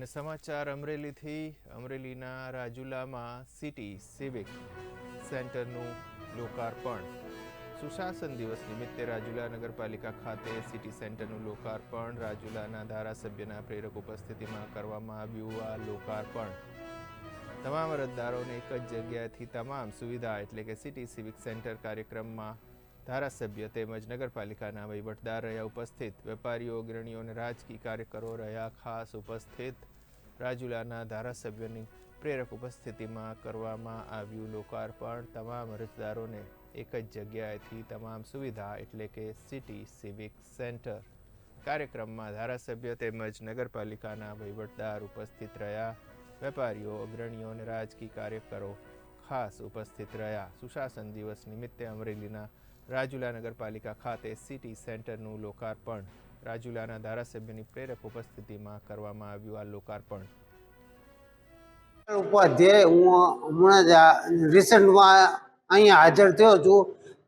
અને સમાચાર અમરેલીથી, અમરેલીના રાજુલામાં સિટી સિવિક સેન્ટરનું લોકાર્પણ. સુશાસન દિવસ નિમિત્તે રાજુલા નગરપાલિકા ખાતે સિટી સેન્ટરનું લોકાર્પણ. રાજુલાના ધારાસભ્યના પ્રેરક ઉપસ્થિતિમાં કરવામાં આવ્યું આ લોકાર્પણ. તમામ અરજદારોને એક જ જગ્યાએથી તમામ સુવિધા એટલે કે સિટી સિવિક સેન્ટર કાર્યક્રમમાં ધારાસભ્ય તેમજ નગરપાલિકાના વહીવટદાર રહ્યા ઉપસ્થિત. વેપારીઓ, અગ્રણીઓ અને રાજકીય કાર્યકરો રહ્યા ખાસ ઉપસ્થિત. રાજુલાના ધારાસભ્યની પ્રેરક ઉપસ્થિતિમાં કરવામાં આવ્યું લોકાર્પણ. તમામ અરજદારોને એક જ જગ્યાએથી તમામ સુવિધા એટલે કે સિટી સિવિક સેન્ટર. કાર્યક્રમમાં ધારાસભ્ય તેમજ નગરપાલિકાના વહીવટદાર ઉપસ્થિત રહ્યા. વેપારીઓ, અગ્રણીઓ અને રાજકીય કાર્યકરો ખાસ ઉપસ્થિત રહ્યા. સુશાસન દિવસ નિમિત્તે અમરેલીના રાજુલા નગરપાલિકા ખાતે સિટી સેન્ટરનું લોકાર્પણ. રાજુલાના ધારાસભ્યની પ્રેરક ઉપસ્થિતિમાં કરવામાં આવ્યું આ લોકાર્પણ. ઉપાધ્યાય, હું હમણાં જ રિસન્ટમાં અહીંયા હાજર થયો છું,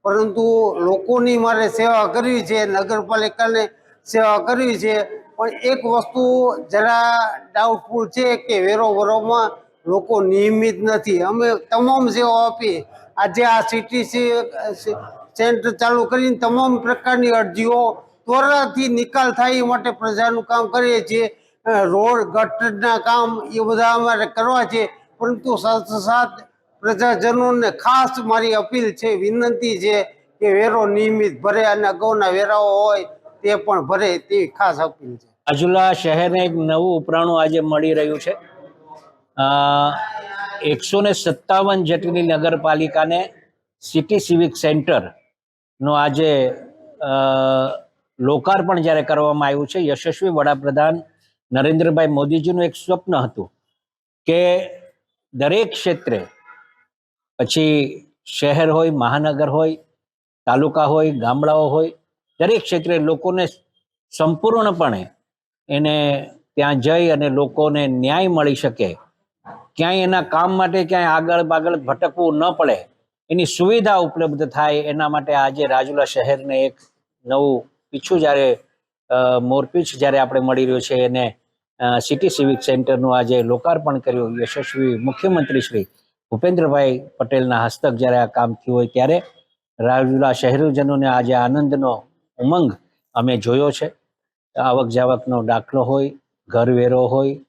પરંતુ લોકોની મારે સેવા કરવી છે, નગરપાલિકાને સેવા કરવી છે, પણ એક વસ્તુ જરા ડાઉટફુલ છે કે વેરો વરોમાં લોકો નિયમિત નથી. અમે તમામ સેવા આપીએ. આજે આ સિટી સેન્ટર ચાલુ કરીને તમામ પ્રકારની અરજીઓ ત્વરાથી નિકાલ થાય એ માટે પ્રજાનું કામ કરીએ છીએ. રોડ, ગટરના કામ એ બધા અમારે કરવા છે. પરંતુ સાથોસાથ પ્રજાજનોને ખાસ મારી અપીલ છે, વિનંતી છે કે વેરો નિયમિત ભરે અને અગાઉના વેરાઓ હોય તે પણ ભરે તેવી ખાસ અપીલ છે. અજુલા શહેરને એક નવું ઉપરાણું આજે મળી રહ્યું છે. એકસો ને સત્તાવન જેટલી નગરપાલિકાને સિટી સિવિક સેન્ટરનો આજે લોકાર્પણ જ્યારે કરવામાં આવ્યું છે, યશસ્વી વડાપ્રધાન નરેન્દ્રભાઈ મોદીજીનું એક સ્વપ્ન હતું કે દરેક ક્ષેત્રે, પછી શહેર હોય, મહાનગર હોય, તાલુકા હોય, ગામડાઓ હોય, દરેક ક્ષેત્રે લોકોને સંપૂર્ણપણે એને ત્યાં જઈ અને લોકોને ન્યાય મળી શકે. ક્યાંય એના કામ માટે ક્યાંય આગળ બાગળ ભટકવું ન પડે. એની સુવિધા ઉપલબ્ધ થાય એના માટે આજે રાજુલા શહેરને એક નવું પીછું જ્યારે મોરપીછ જ્યારે આપણે મળી રહ્યું છે એને સિટી સિવિક સેન્ટરનું આજે લોકાર્પણ કર્યું. યશસ્વી મુખ્યમંત્રી શ્રી ભૂપેન્દ્રભાઈ પટેલના હસ્તક જ્યારે આ કામ થયું હોય ત્યારે રાજુલા શહેરીજનોને આજે આનંદનો ઉમંગ અમે જોયો છે. આવક જાવકનો દાખલો હોય, ઘરવેરો હોય,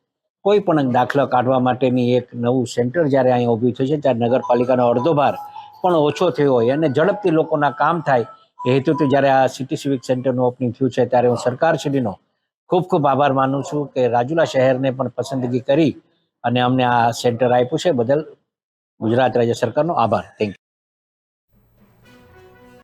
કોઈ પણ દાખલો કાઢવા માટેની એક નવું સેન્ટર જ્યારે અહીંયા ઊભી થયું છે ત્યારે નગરપાલિકાનો અડધો ભાર પણ ઓછો થયો હોય અને ઝડપથી લોકોના કામ થાય, એ હેતુથી જ્યારે આ સિટી સિવિક સેન્ટરનું ઓપનિંગ થયું છે, ત્યારે હું સરકારશ્રીનો ખૂબ ખૂબ આભાર માનું છું કે રાજુલા શહેરને પણ પસંદગી કરી અને અમને આ સેન્ટર આપ્યું છે. બદલ ગુજરાત રાજ્ય સરકારનો આભાર. થેન્ક